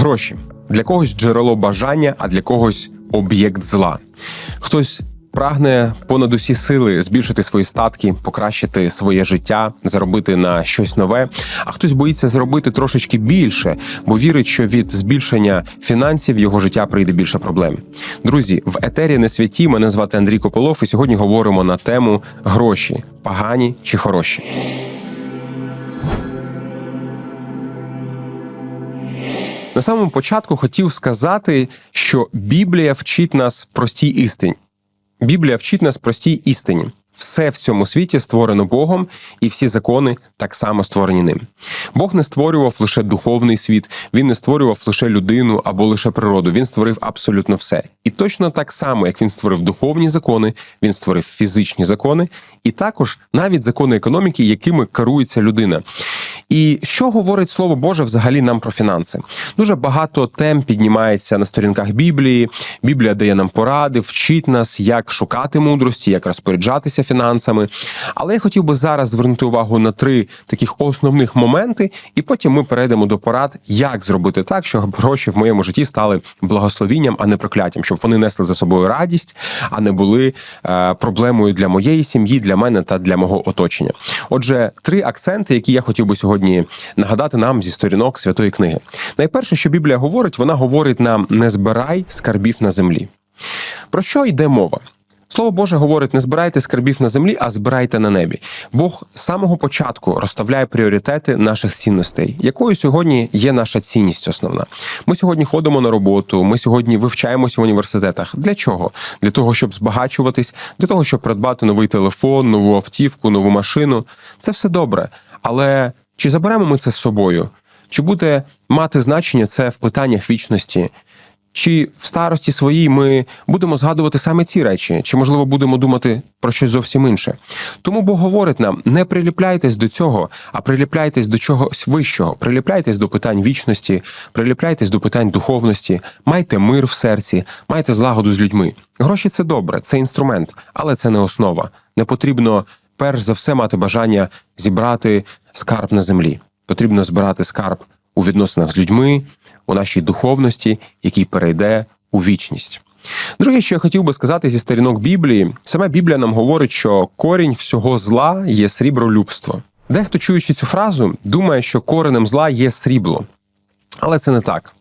Гроші для когось джерело бажання, а для когось об'єкт зла. Хтось прагне понад усі сили збільшити свої статки, покращити своє життя, заробити на щось нове. А хтось боїться зробити трошечки більше, бо вірить, що від збільшення фінансів його життя прийде більше проблем. Друзі, в етері не святі. Мене звати Андрій Кополов, і сьогодні говоримо на тему гроші погані чи хороші. На самому початку хотів сказати, що Біблія вчить нас простій істині. Біблія вчить нас простій істині. Все в цьому світі створено Богом, і всі закони так само створені ним. Бог не створював лише духовний світ, він не створював лише людину або лише природу. Він створив абсолютно все. І точно так само, як він створив духовні закони, він створив фізичні закони, і також навіть закони економіки, якими керується людина. І що говорить слово Боже взагалі нам про фінанси? Дуже багато тем піднімається на сторінках Біблії. Біблія дає нам поради, вчить нас, як шукати мудрості, як розпоряджатися фінансами. Але я хотів би зараз звернути увагу на три таких основних моменти, і потім ми перейдемо до порад, як зробити так, щоб гроші в моєму житті стали благословінням, а не прокляттям, щоб вони несли за собою радість, а не були е, проблемою для моєї сім'ї, для мене та для мого оточення. Отже, три акценти, які я хотів би сьогодні нагадати нам зі сторінок святої книги. Найперше, що Біблія говорить, вона говорить нам: не збирай скарбів на землі. Про що йде мова? Слово Боже говорить: не збирайте скарбів на землі, а збирайте на небі. Бог з самого початку розставляє пріоритети наших цінностей, якою сьогодні є наша цінність основна. Ми сьогодні ходимо на роботу, ми сьогодні вивчаємося в університетах. Для чого? Для того, щоб збагачуватись, для того, щоб придбати новий телефон, нову автівку, нову машину. Це все добре. Але чи заберемо ми це з собою? Чи буде мати значення це в питаннях вічності? Чи в старості своїй ми будемо згадувати саме ці речі, чи можливо будемо думати про щось зовсім інше? Тому Бог говорить нам: не приліпляйтесь до цього, а приліпляйтесь до чогось вищого, приліпляйтесь до питань вічності, приліпляйтесь до питань духовності, майте мир в серці, майте злагоду з людьми. Гроші це добре, це інструмент, але це не основа. Не потрібно перш за все мати бажання зібрати скарб на землі. Потрібно збирати скарб у відносинах з людьми, у нашій духовності, який перейде у вічність. Друге, що я хотів би сказати зі сторінок Біблії, саме Біблія нам говорить, що корінь всього зла є срібролюбство. Дехто, чуючи цю фразу, думає, що коренем зла є срібло. Але це не так.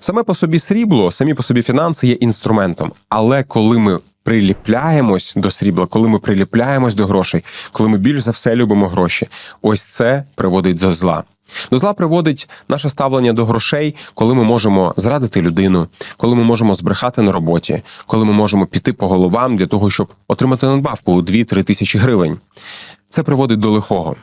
Саме по собі срібло, самі по собі фінанси є інструментом. Але коли ми приліпляємось до срібла, коли ми приліпляємось до грошей, коли ми більш за все любимо гроші, ось це приводить до зла. До зла приводить наше ставлення до грошей, коли ми можемо зрадити людину, коли ми можемо збрехати на роботі, коли ми можемо піти по головам для того, щоб отримати надбавку у 2-3 тисячі гривень. Це приводить до лихого.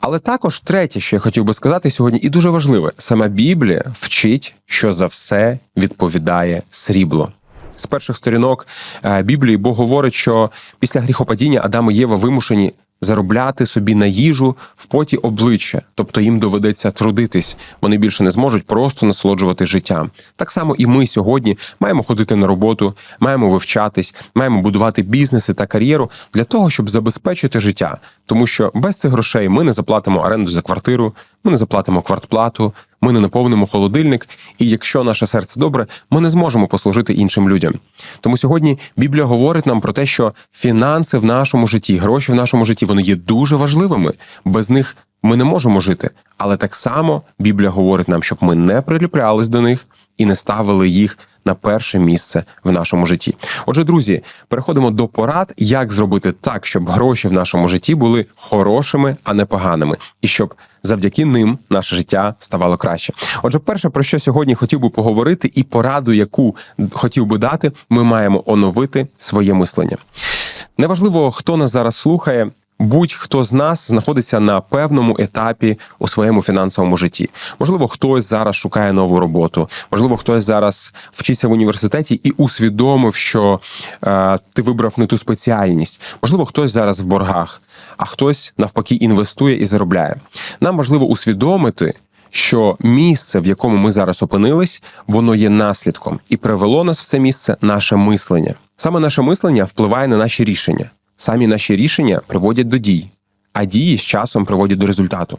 Але також третє, що я хотів би сказати сьогодні, і дуже важливе: саме Біблія вчить, що за все відповідає срібло. З перших сторінок е, Біблії Бог говорить, що після гріхопадіння Адам і Єва вимушені заробляти собі на їжу в поті обличчя, тобто їм доведеться трудитись. Вони більше не зможуть просто насолоджувати життям. Так само і ми сьогодні маємо ходити на роботу, маємо вивчатись, маємо будувати бізнеси та кар'єру для того, щоб забезпечити життя, тому що без цих грошей ми не заплатимо оренду за квартиру, ми не заплатимо квартплату. Ми не наповнимо холодильник, і якщо наше серце добре, ми не зможемо послужити іншим людям. Тому сьогодні Біблія говорить нам про те, що фінанси в нашому житті, гроші в нашому житті, вони є дуже важливими. Без них ми не можемо жити. Але так само Біблія говорить нам, щоб ми не приліплялись до них і не ставили їх на перше місце в нашому житті. Отже, друзі, переходимо до порад, як зробити так, щоб гроші в нашому житті були хорошими, а не поганими, і щоб завдяки ним наше життя ставало краще. Отже, перше, про що сьогодні хотів би поговорити, і пораду, яку хотів би дати, ми маємо оновити своє мислення. Неважливо, хто нас зараз слухає. Будь-хто з нас знаходиться на певному етапі у своєму фінансовому житті. Можливо, хтось зараз шукає нову роботу, можливо, хтось зараз вчиться в університеті і усвідомив, що е, ти вибрав не ту спеціальність. Можливо, хтось зараз в боргах, а хтось навпаки інвестує і заробляє. Нам важливо усвідомити. Що місце, в якому ми зараз опинились, воно є наслідком, і привело нас в це місце наше мислення. Саме наше мислення впливає на наші рішення. Самі наші рішення приводять до дій, а дії з часом приводять до результату.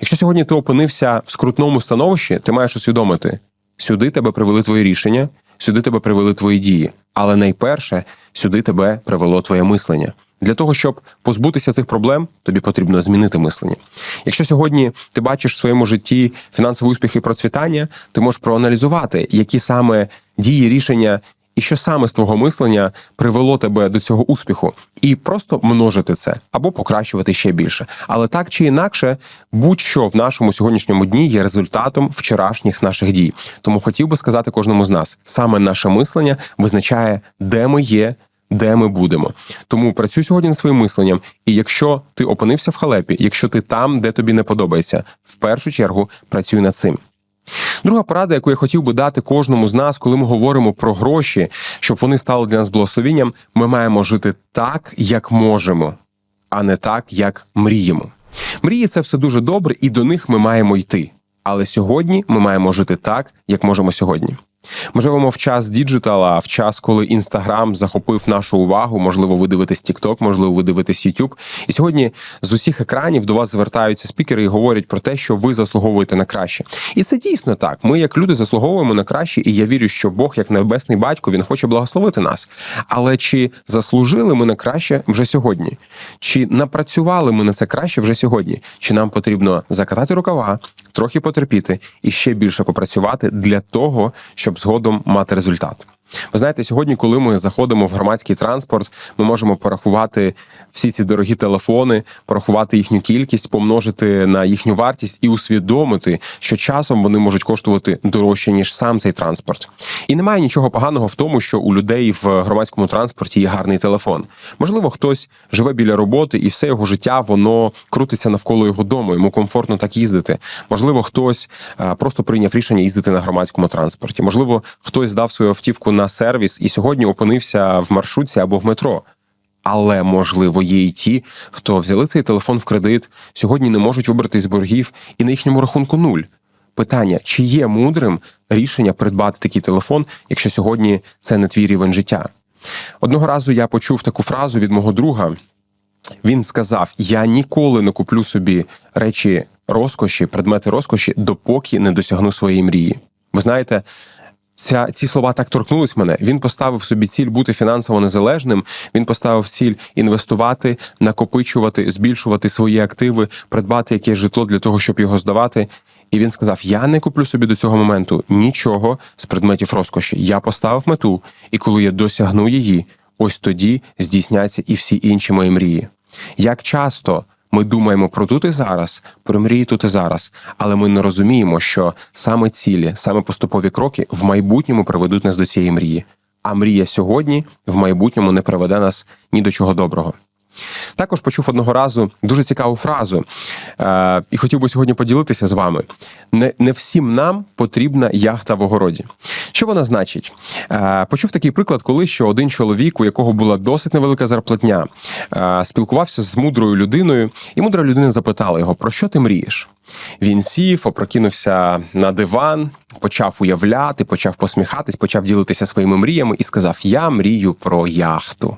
Якщо сьогодні ти опинився в скрутному становищі, ти маєш усвідомити, Сюди тебе привели твої рішення, сюди тебе привели твої дії. Але найперше, сюди тебе привело твоє мислення. Для того, щоб позбутися цих проблем, тобі потрібно змінити мислення. Якщо сьогодні ти бачиш в своєму житті фінансовий успіх і процвітання, ти можеш проаналізувати, які саме дії, рішення і що саме з твого мислення привело тебе до цього успіху, і просто множити це або покращувати ще більше. Але так чи інакше, будь-що в нашому сьогоднішньому дні є результатом вчорашніх наших дій. Тому хотів би сказати кожному з нас: саме наше мислення визначає, де ми є. Де ми будемо, тому працюй сьогодні над своїм мисленням. І якщо ти опинився в халепі, якщо ти там, де тобі не подобається, в першу чергу працюй над цим. Друга порада, яку я хотів би дати кожному з нас, коли ми говоримо про гроші, щоб вони стали для нас благословінням, ми маємо жити так, як можемо, а не так, як мріємо. Мрії це все дуже добре, і до них ми маємо йти. Але сьогодні ми маємо жити так, як можемо сьогодні. Ми в час діджитала, в час, коли інстаграм захопив нашу увагу. Можливо, ви дивитесь TikTok, можливо, ви дивитесь YouTube. І сьогодні з усіх екранів до вас звертаються спікери і говорять про те, що ви заслуговуєте на краще. І це дійсно так. Ми, як люди, заслуговуємо на краще, і я вірю, що Бог, як небесний батько, він хоче благословити нас. Але чи заслужили ми на краще вже сьогодні? Чи напрацювали ми на це краще вже сьогодні? Чи нам потрібно закатати рукава, трохи потерпіти і ще більше попрацювати для того, щоб згодом мати результат. Ви знаєте, сьогодні, коли ми заходимо в громадський транспорт, ми можемо порахувати всі ці дорогі телефони, порахувати їхню кількість, помножити на їхню вартість і усвідомити, що часом вони можуть коштувати дорожче ніж сам цей транспорт. І немає нічого поганого в тому, що у людей в громадському транспорті є гарний телефон. Можливо, хтось живе біля роботи, і все його життя воно крутиться навколо його дому. Йому комфортно так їздити. Можливо, хтось просто прийняв рішення їздити на громадському транспорті. Можливо, хтось дав свою автівку на сервіс і сьогодні опинився в маршрутці або в метро. Але можливо є і ті, хто взяли цей телефон в кредит, сьогодні не можуть вибрати з боргів, і на їхньому рахунку нуль. Питання: чи є мудрим рішення придбати такий телефон, якщо сьогодні це не твій рівень життя? Одного разу я почув таку фразу від мого друга. Він сказав: Я ніколи не куплю собі речі розкоші, предмети розкоші, допоки не досягну своєї мрії. Ви знаєте, Ця ці слова так торкнулись мене. Він поставив собі ціль бути фінансово незалежним. Він поставив ціль інвестувати, накопичувати, збільшувати свої активи, придбати якесь житло для того, щоб його здавати. І він сказав: Я не куплю собі до цього моменту нічого з предметів розкоші. Я поставив мету, і коли я досягну її, ось тоді здійсняться і всі інші мої мрії. Як часто ми думаємо про тут і зараз, про мрії тут і зараз, але ми не розуміємо, що саме цілі, саме поступові кроки в майбутньому приведуть нас до цієї мрії. А мрія сьогодні в майбутньому не приведе нас ні до чого доброго. Також почув одного разу дуже цікаву фразу, е, і хотів би сьогодні поділитися з вами. Не не всім нам потрібна яхта в огороді. Що вона значить? Е, почув такий приклад, коли що один чоловік, у якого була досить невелика зарплатня, е, спілкувався з мудрою людиною, і мудра людина запитала його: про що ти мрієш? Він сів, опрокинувся на диван, почав уявляти, почав посміхатись, почав ділитися своїми мріями і сказав: Я мрію про яхту.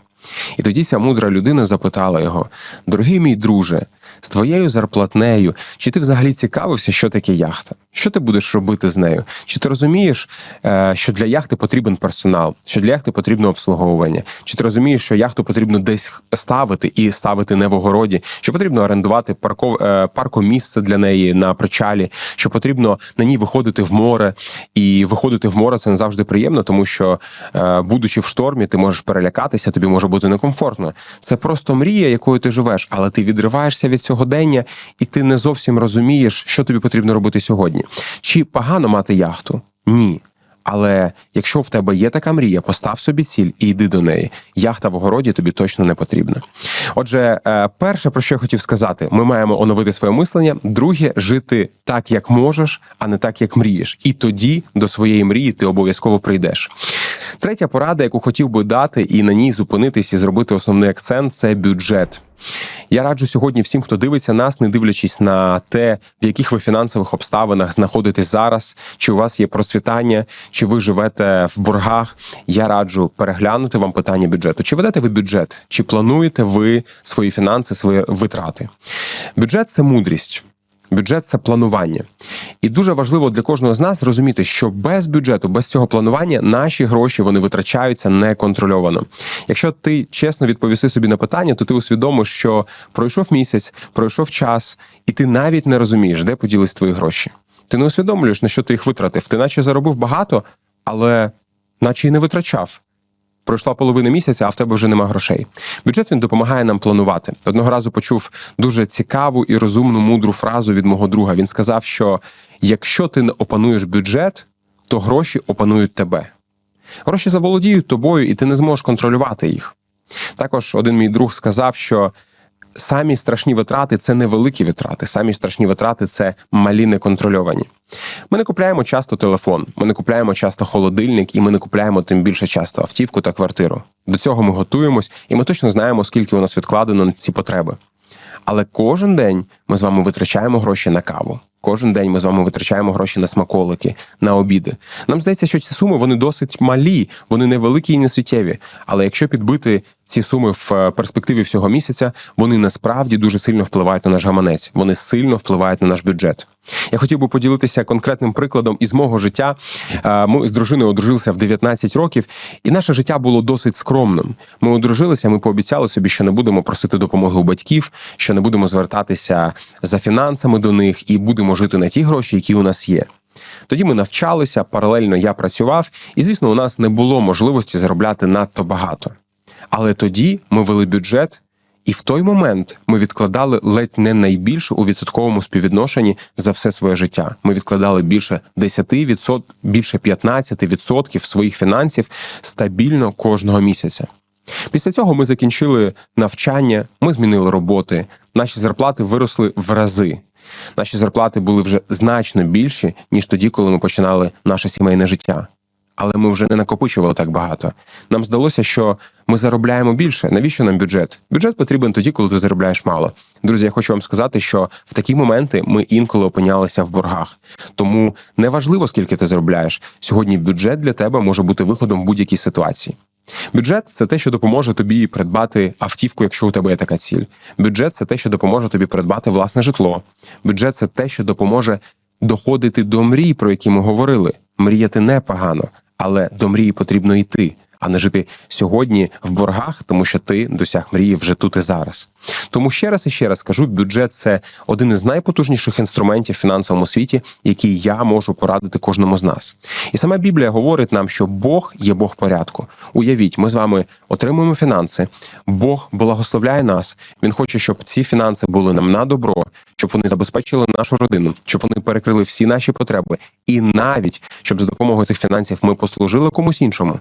І тоді ця мудра людина запитала його: Дорогий мій друже, з твоєю зарплатнею, чи ти взагалі цікавився, що таке яхта? Що ти будеш робити з нею? Чи ти розумієш, е, що для яхти потрібен персонал, що для яхти потрібно обслуговування? Чи ти розумієш, що яхту потрібно десь ставити і ставити не в огороді? Що потрібно орендувати парков... Е, паркомісце для неї на причалі? Що потрібно на ній виходити в море? І виходити в море це не завжди приємно, тому що, е, будучи в штормі, ти можеш перелякатися, тобі може бути некомфортно. Це просто мрія, якою ти живеш, але ти відриваєшся від сьогодення, і ти не зовсім розумієш, що тобі потрібно робити сьогодні. Чи погано мати яхту? Ні. Але якщо в тебе є така мрія, постав собі ціль і йди до неї. Яхта в огороді тобі точно не потрібна. Отже, е, перше, про що я хотів сказати, ми маємо оновити своє мислення. Друге, жити так, як можеш, а не так, як мрієш. І тоді до своєї мрії ти обов'язково прийдеш. Третя порада, яку хотів би дати, і на ній зупинитись і зробити основний акцент це бюджет. Я раджу сьогодні всім, хто дивиться нас, не дивлячись на те, в яких ви фінансових обставинах знаходитесь зараз, чи у вас є процвітання, чи ви живете в боргах. Я раджу переглянути вам питання бюджету. Чи ведете ви бюджет, чи плануєте ви свої фінанси, свої витрати? Бюджет це мудрість. Бюджет це планування. І дуже важливо для кожного з нас розуміти, що без бюджету, без цього планування, наші гроші вони витрачаються неконтрольовано. Якщо ти чесно відповіси собі на питання, то ти усвідомиш, що пройшов місяць, пройшов час, і ти навіть не розумієш, де поділись твої гроші. Ти не усвідомлюєш, на що ти їх витратив. Ти наче заробив багато, але наче й не витрачав. Пройшла половина місяця, а в тебе вже нема грошей. Бюджет він допомагає нам планувати. Одного разу почув дуже цікаву і розумну мудру фразу від мого друга. Він сказав, що якщо ти не опануєш бюджет, то гроші опанують тебе. Гроші заволодіють тобою, і ти не зможеш контролювати їх. Також один мій друг сказав, що самі страшні витрати це не великі витрати, самі страшні витрати це малі неконтрольовані. Ми не купляємо часто телефон, ми не купляємо часто холодильник, і ми не купляємо тим більше часто автівку та квартиру. До цього ми готуємось, і ми точно знаємо, скільки у нас відкладено на ці потреби. Але кожен день ми з вами витрачаємо гроші на каву. Кожен день ми з вами витрачаємо гроші на смаколики, на обіди. Нам здається, що ці суми вони досить малі, вони невеликі і не суттєві. Але якщо підбити ці суми в е, перспективі всього місяця, вони насправді дуже сильно впливають на наш гаманець. Вони сильно впливають на наш бюджет. Я хотів би поділитися конкретним прикладом із мого життя. Е, Ми з дружиною одружилися в 19 років, і наше життя було досить скромним. Ми одружилися, ми пообіцяли собі, що не будемо просити допомоги у батьків, що не будемо звертатися за фінансами до них і будемо жити на ті гроші, які у нас є. Тоді ми навчалися, паралельно я працював, і звісно, у нас не було можливості заробляти надто багато. Але тоді ми вели бюджет, і в той момент ми відкладали ледь не найбільше у відсотковому співвідношенні за все своє життя. Ми відкладали більше 10%, більше 15% своїх фінансів стабільно кожного місяця. Після цього ми закінчили навчання, ми змінили роботи, наші зарплати виросли в рази. Наші зарплати були вже значно більші, ніж тоді, коли ми починали наше сімейне життя. Але ми вже не накопичували так багато. Нам здалося, що ми заробляємо більше. Навіщо нам бюджет? Бюджет потрібен тоді, коли ти заробляєш мало. Друзі, я хочу вам сказати, що в такі моменти ми інколи опинялися в боргах. Тому неважливо, скільки ти заробляєш. Сьогодні бюджет для тебе може бути виходом будь-якій ситуації. Бюджет це те, що допоможе тобі придбати автівку, якщо у тебе є така ціль. Бюджет це те, що допоможе тобі придбати власне житло. Бюджет це те, що допоможе доходити до мрій, про які ми говорили. Мріяти непогано, але до мрії потрібно йти, а не жити сьогодні в боргах, тому що ти досяг мрії вже тут і зараз. Тому ще раз і ще раз кажу: бюджет це один із найпотужніших інструментів в фінансовому світі, який я можу порадити кожному з нас. І сама Біблія говорить нам, що Бог є Бог порядку. Уявіть, ми з вами отримуємо фінанси. Бог благословляє нас. Він хоче, щоб ці фінанси були нам на добро, щоб вони забезпечили нашу родину, щоб вони перекрили всі наші потреби, і навіть щоб за допомогою цих фінансів ми послужили комусь іншому.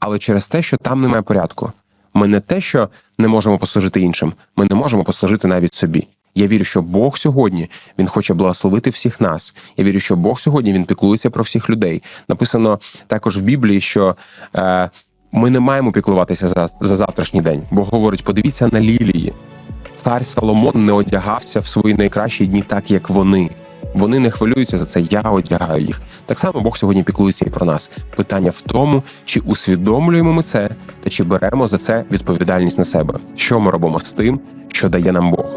Але через те, що там немає порядку, ми не те, що не можемо послужити іншим, ми не можемо послужити навіть собі. Я вірю, що Бог сьогодні він хоче благословити всіх нас. Я вірю, що Бог сьогодні він піклується про всіх людей. Написано також в Біблії, що е, ми не маємо піклуватися за, за завтрашній день. Бог говорить: подивіться на лілії. Цар Соломон не одягався в свої найкращі дні, так як вони. Вони не хвилюються за це. Я одягаю їх. Так само Бог сьогодні піклується і про нас. Питання в тому, чи усвідомлюємо ми це, та чи беремо за це відповідальність на себе. Що ми робимо з тим, що дає нам Бог.